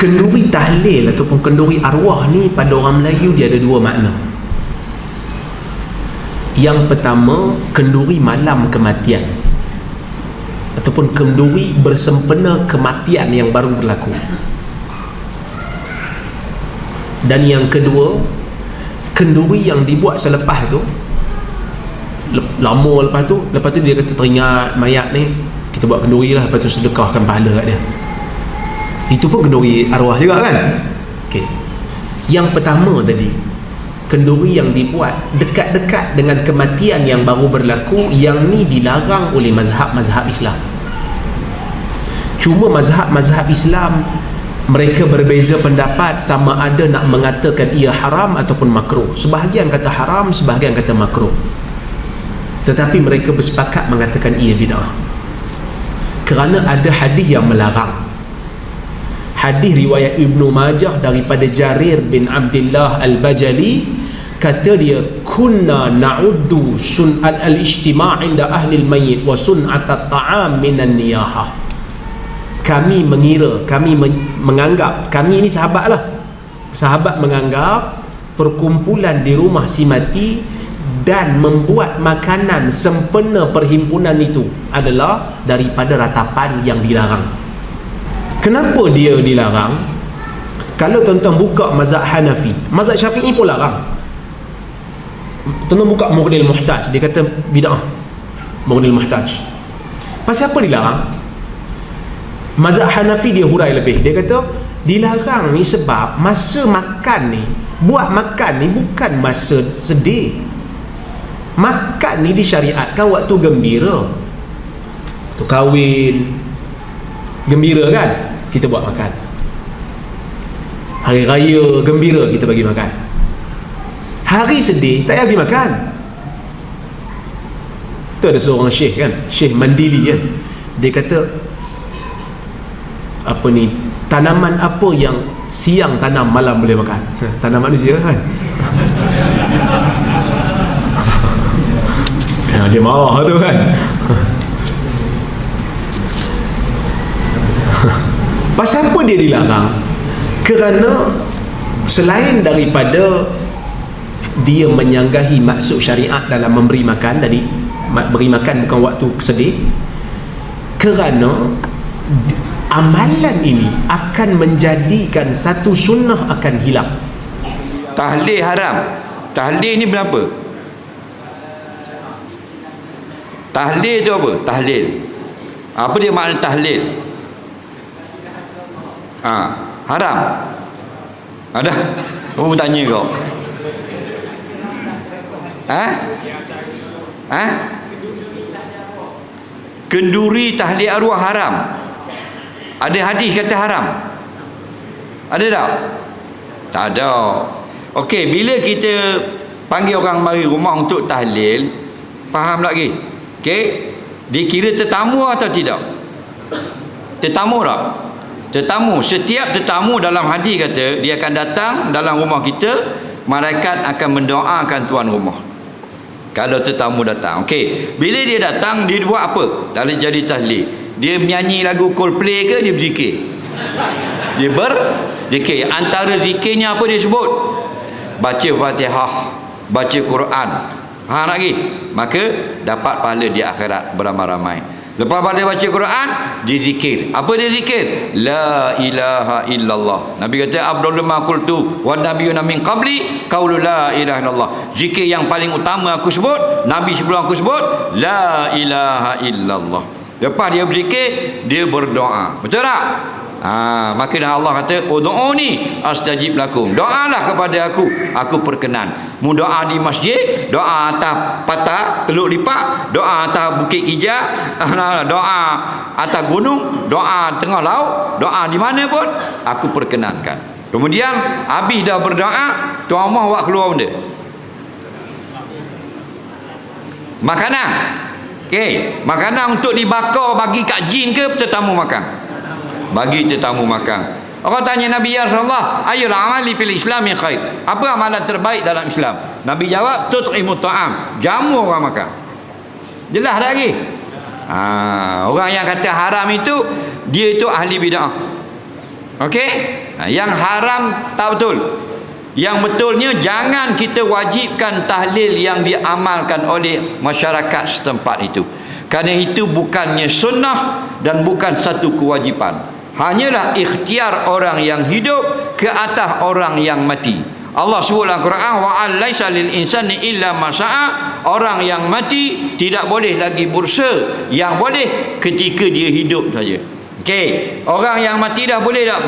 kenduri tahlil ataupun kenduri arwah ni pada orang Melayu dia ada dua makna. Yang pertama kenduri malam kematian ataupun kenduri bersempena kematian yang baru berlaku. Dan yang kedua kenduri yang dibuat selepas tu lama lepas tu lepas tu dia kata teringat mayat ni kita buat kenduri lah lepas tu sedekahkan pahala kat dia itu pun kenduri arwah juga kan? Okay. yang pertama tadi kenduri yang dibuat dekat-dekat dengan kematian yang baru berlaku yang ni dilarang oleh mazhab-mazhab Islam. Cuma mazhab-mazhab Islam mereka berbeza pendapat sama ada nak mengatakan ia haram ataupun makruh. Sebahagian kata haram sebahagian kata makruh. Tetapi mereka bersepakat mengatakan ia bid'ah. Kerana ada hadis yang melarang hadis riwayat Ibnu Majah daripada Jarir bin Abdullah Al-Bajali kata dia kunna na'uddu sun'at al-ijtima' inda ahli al-mayyit wa sun'at at-ta'am minan niyahah. Kami mengira kami men- menganggap kami ni sahabat lah. Sahabat menganggap perkumpulan di rumah si mati dan membuat makanan sempena perhimpunan itu adalah daripada ratapan yang dilarang kenapa dia dilarang? Kalau tuan-tuan buka mazhab Hanafi mazhab Syafi'i pun larang. Tuan-tuan buka Mughnil Muhtaj dia kata bid'ah. Mughnil Muhtaj. Pasal apa dilarang? Mazhab Hanafi dia hurai lebih. Dia kata dilarang ni sebab masa makan ni buat makan ni bukan masa sedih. Makan ni disyariatkan waktu gembira. Tu kahwin. Gembira kan kita buat makan. Hari raya gembira kita bagi makan. Hari sedih tak payah pergi makan. Tu ada seorang syekh kan? Syekh mandili kan? Dia kata apa ni tanaman apa yang siang tanam malam boleh makan? Tanam manusia kan? Ya, dia marah tu kan pasal apa dia dilarang kerana selain daripada dia menyanggahi maksud syariat dalam memberi makan tadi beri makan bukan waktu sedih kerana amalan ini akan menjadikan satu sunnah akan hilang Tahlil haram. Tahlil ni berapa? Tahlil tu apa? Tahlil. Apa dia makna tahlil? Ha, haram. Ada? Kamu tanya kau. Ha? Ha? Kenduri tahlil arwah haram. Ada hadis kata haram? Ada tak? Tak ada. Okey, bila kita panggil orang mari rumah untuk tahlil, faham lagi? Okey? Dikira tetamu atau tidak? Tetamu tak? Tetamu. Setiap tetamu dalam hadis kata dia akan datang dalam rumah kita, malaikat akan mendoakan tuan rumah. Kalau tetamu datang. Okey, bila dia datang dia buat apa? Dalam jadi tahlil. Dia menyanyi lagu Coldplay ke dia berzikir? Dia berzikir. Antara zikirnya apa dia sebut? Baca Fatihah, baca Quran. Ha lagi. Maka dapat pahala di akhirat beramai-ramai. Lepas pada baca Quran, dia zikir. Apa dia zikir? La ilaha illallah. Nabi kata Abdul ma qultu wa nabiyyuna min qabli qaulu la ilaha illallah. Zikir yang paling utama aku sebut, Nabi sebelum aku sebut, la ilaha illallah. Lepas dia berzikir, dia berdoa. Betul tak? Ha, maka dah Allah kata, "Ud'uni astajib lakum." Doalah kepada aku, aku perkenan. Mu doa di masjid, doa atas patah, teluk lipat, doa atas bukit kijak, doa atas gunung, doa tengah laut, doa di mana pun aku perkenankan. Kemudian habis dah berdoa, tuan rumah buat keluar benda. Makanan. Okey, makanan untuk dibakar bagi kat jin ke tetamu makan? Bagi tetamu makan. Orang tanya Nabi ya Rasulullah, ayul amali fil Islam yang khair? Apa amalan terbaik dalam Islam? Nabi jawab, tut'imu ta'am. Jamu orang makan. Jelas tak lagi? Ha, orang yang kata haram itu dia itu ahli bid'ah. Okey? Ha, yang haram tak betul. Yang betulnya jangan kita wajibkan tahlil yang diamalkan oleh masyarakat setempat itu. Kerana itu bukannya sunnah dan bukan satu kewajipan. Hanyalah ikhtiar orang yang hidup ke atas orang yang mati. Allah sebut dalam Quran wa alaysa lil insani illa ma Orang yang mati tidak boleh lagi bursa. Yang boleh ketika dia hidup saja. Okey, orang yang mati dah boleh tak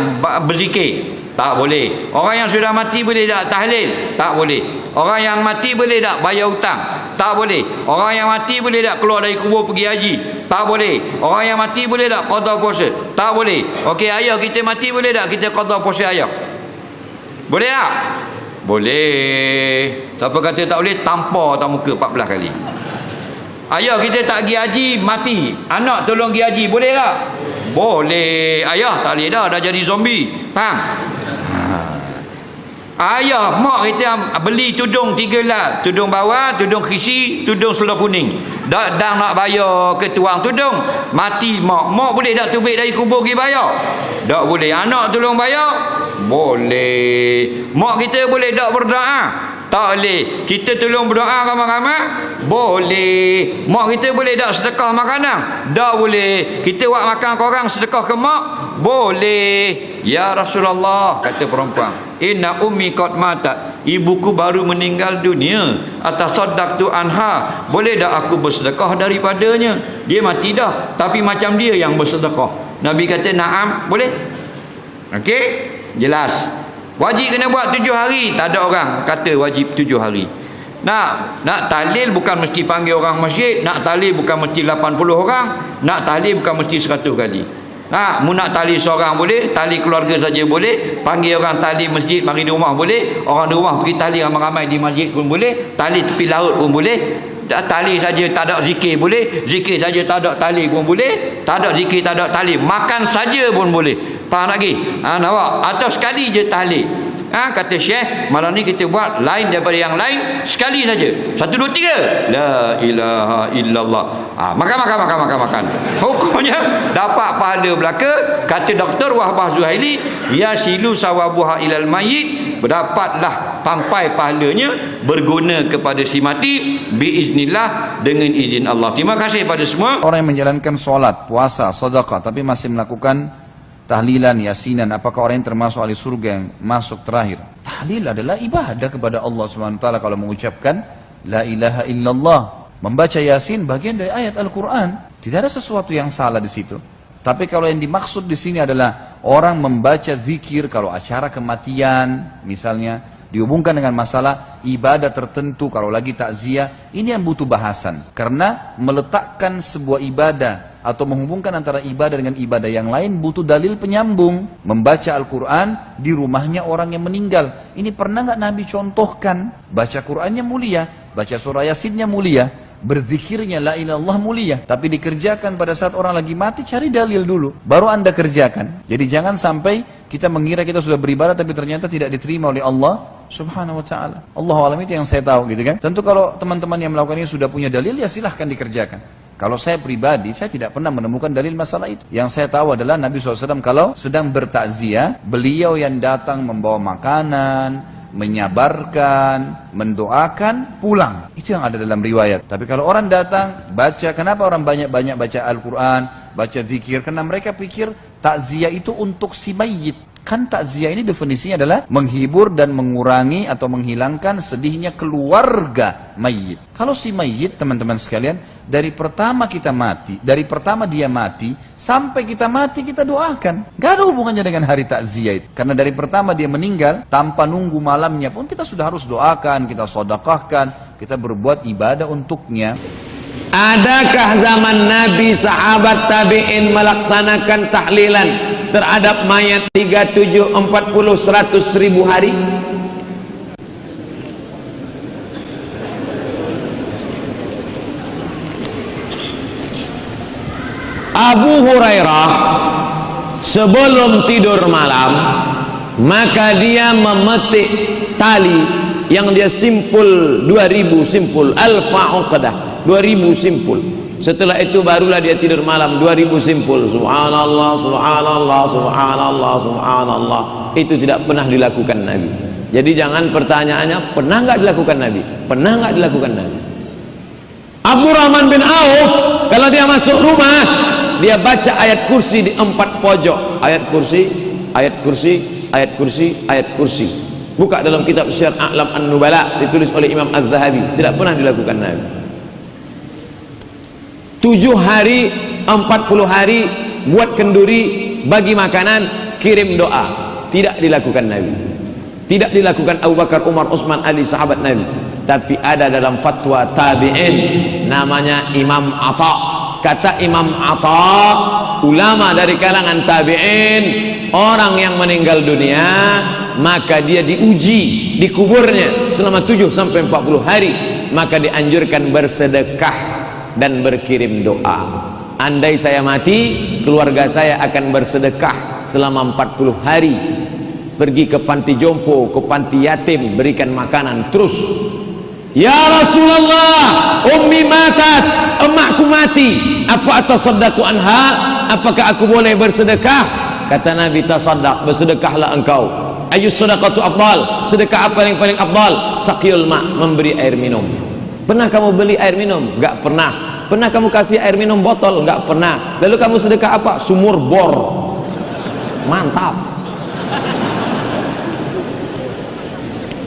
berzikir? Tak boleh. Orang yang sudah mati boleh tak tahlil? Tak boleh. Orang yang mati boleh tak bayar hutang? Tak boleh. Orang yang mati boleh tak keluar dari kubur pergi haji? Tak boleh. Orang yang mati boleh tak qada puasa? Tak boleh. Okey, ayah kita mati boleh tak kita qada puasa ayah? Boleh tak? Boleh. Siapa kata tak boleh, tampar atas muka 14 kali. Ayah kita tak pergi haji, mati. Anak tolong pergi haji, boleh tak? Boleh. Ayah tak boleh dah, dah jadi zombie. Faham? Ayah, mak kita beli tudung tiga lah. Tudung bawah, tudung kisi, tudung seluar kuning. Dah, dah nak bayar ke tuang tudung. Mati mak. Mak boleh tak tubik dari kubur pergi bayar? Tak boleh. Anak tolong bayar? Boleh. Mak kita boleh tak berdoa? Tak boleh. Kita tolong berdoa ramai-ramai? Boleh. Mak kita boleh tak sedekah makanan? Tak boleh. Kita buat makan korang sedekah ke mak? Boleh. Ya Rasulullah, kata perempuan. Inna ummi qad matat. Ibuku baru meninggal dunia. Atas sodak tu anha. Boleh tak aku bersedekah daripadanya? Dia mati dah. Tapi macam dia yang bersedekah. Nabi kata, naam. Boleh? Okey? Jelas. Wajib kena buat tujuh hari. Tak ada orang kata wajib tujuh hari. Nak nak talil bukan mesti panggil orang masjid. Nak talil bukan mesti 80 orang. Nak talil bukan mesti 100 kali. Nak, mu nak tali seorang boleh, tali keluarga saja boleh, panggil orang tali masjid mari di rumah boleh, orang di rumah pergi tali ramai-ramai di masjid pun boleh, tali tepi laut pun boleh, tali saja tak ada zikir boleh, zikir saja tak ada tali pun boleh, tak ada zikir tak ada tali, makan saja pun boleh. Faham lagi? Ha, nampak? Atau sekali je tahlil. Ha, kata Syekh, malam ni kita buat lain daripada yang lain sekali saja. Satu, dua, tiga. La ilaha illallah. Ha, makan, makan, makan, makan, makan. Hukumnya dapat pahala belaka. Kata Doktor Wahbah Zuhaili, ya silu sawabuha ilal mayit. Berdapatlah pampai pahalanya berguna kepada si mati biiznillah dengan izin Allah. Terima kasih pada semua. Orang yang menjalankan solat, puasa, sedekah tapi masih melakukan tahlilan, yasinan, apakah orang yang termasuk ahli surga yang masuk terakhir? Tahlil adalah ibadah kepada Allah SWT kalau mengucapkan La ilaha illallah. Membaca yasin bagian dari ayat Al-Quran. Tidak ada sesuatu yang salah di situ. Tapi kalau yang dimaksud di sini adalah orang membaca zikir kalau acara kematian misalnya dihubungkan dengan masalah ibadah tertentu kalau lagi takziah ini yang butuh bahasan. Karena meletakkan sebuah ibadah atau menghubungkan antara ibadah dengan ibadah yang lain butuh dalil penyambung. Membaca Al-Quran di rumahnya orang yang meninggal. Ini pernah nggak Nabi contohkan? Baca Qurannya mulia baca surah Yasinnya mulia berzikirnya la ilallah mulia tapi dikerjakan pada saat orang lagi mati cari dalil dulu baru anda kerjakan. Jadi jangan sampai kita mengira kita sudah beribadah tapi ternyata tidak diterima oleh Allah subhanahu wa ta'ala. Allah alam itu yang saya tahu gitu kan? Tentu kalau teman-teman yang melakukan ini sudah punya dalil ya silahkan dikerjakan. Kalau saya pribadi, saya tidak pernah menemukan dalil masalah itu. Yang saya tahu adalah Nabi SAW kalau sedang bertakziah, beliau yang datang membawa makanan, menyabarkan, mendoakan, pulang. Itu yang ada dalam riwayat. Tapi kalau orang datang, baca, kenapa orang banyak-banyak baca Al-Quran, baca zikir? Karena mereka pikir takziah itu untuk si mayit. Kan takziah ini definisinya adalah menghibur dan mengurangi atau menghilangkan sedihnya keluarga mayit. Kalau si mayit teman-teman sekalian dari pertama kita mati, dari pertama dia mati sampai kita mati kita doakan. Gak ada hubungannya dengan hari takziah itu. Karena dari pertama dia meninggal tanpa nunggu malamnya pun kita sudah harus doakan, kita sodakahkan, kita berbuat ibadah untuknya. Adakah zaman Nabi sahabat tabi'in melaksanakan tahlilan terhadap mayat 37, 40, 100 ribu hari? Abu Hurairah sebelum tidur malam maka dia memetik tali yang dia simpul 2000 simpul alfa uqdah 2000 simpul setelah itu barulah dia tidur malam. 2000 simpul. Subhanallah subhanallah subhanallah subhanallah. Itu tidak pernah dilakukan Nabi. Jadi jangan pertanyaannya pernah nggak dilakukan Nabi? Pernah nggak dilakukan Nabi? Abdurrahman bin Auf kalau dia masuk rumah dia baca ayat kursi di empat pojok. Ayat kursi ayat kursi ayat kursi ayat kursi. Buka dalam kitab Syiar A'lam An-Nubala ditulis oleh Imam Az-Zahabi. Tidak pernah dilakukan Nabi tujuh hari empat puluh hari buat kenduri bagi makanan kirim doa. Tidak dilakukan Nabi. Tidak dilakukan Abu Bakar Umar Utsman Ali sahabat Nabi. Tapi ada dalam fatwa tabi'in namanya Imam Atta. Kata Imam Atta ulama dari kalangan tabi'in orang yang meninggal dunia maka dia diuji di kuburnya selama 7 sampai 40 hari maka dianjurkan bersedekah dan berkirim doa. Andai saya mati keluarga saya akan bersedekah selama 40 hari. Pergi ke panti jompo ke panti yatim berikan makanan terus. Ya Rasulullah ummi matat emakku mati. Apa atasaddaqu anha? Apakah aku boleh bersedekah? Kata Nabi tasaddaq bersedekahlah engkau. Ayu sedekatu afdal? Sedekah apa yang paling afdal? Saqiyul ma memberi air minum pernah kamu beli air minum? Enggak pernah. Pernah kamu kasih air minum botol? Enggak pernah. Lalu kamu sedekah apa? Sumur bor. Mantap.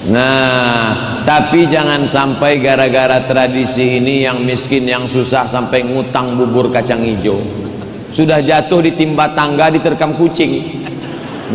Nah, tapi jangan sampai gara-gara tradisi ini yang miskin yang susah sampai ngutang bubur kacang hijau. Sudah jatuh di timba tangga diterkam kucing.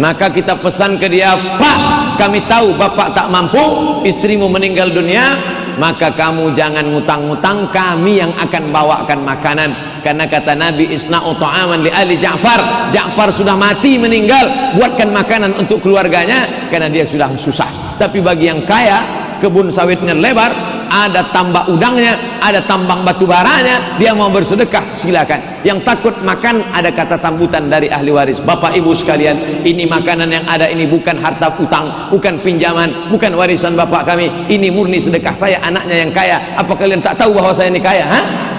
Maka kita pesan ke dia, "Pak, kami tahu Bapak tak mampu, istrimu meninggal dunia, maka kamu jangan ngutang-ngutang, kami yang akan bawakan makanan." Karena kata Nabi Isna'u ta'aman li ali Ja'far. Ja'far sudah mati meninggal. Buatkan makanan untuk keluarganya Karena dia sudah susah. Tapi bagi yang kaya Kebun sawitnya lebar Ada tambak udangnya Ada tambang batu baranya Dia mau bersedekah silakan Yang takut makan Ada kata sambutan dari ahli waris Bapak ibu sekalian Ini makanan yang ada ini bukan harta utang Bukan pinjaman Bukan warisan bapak kami Ini murni sedekah saya anaknya yang kaya Apa kalian tak tahu bahawa saya ini kaya? Hah?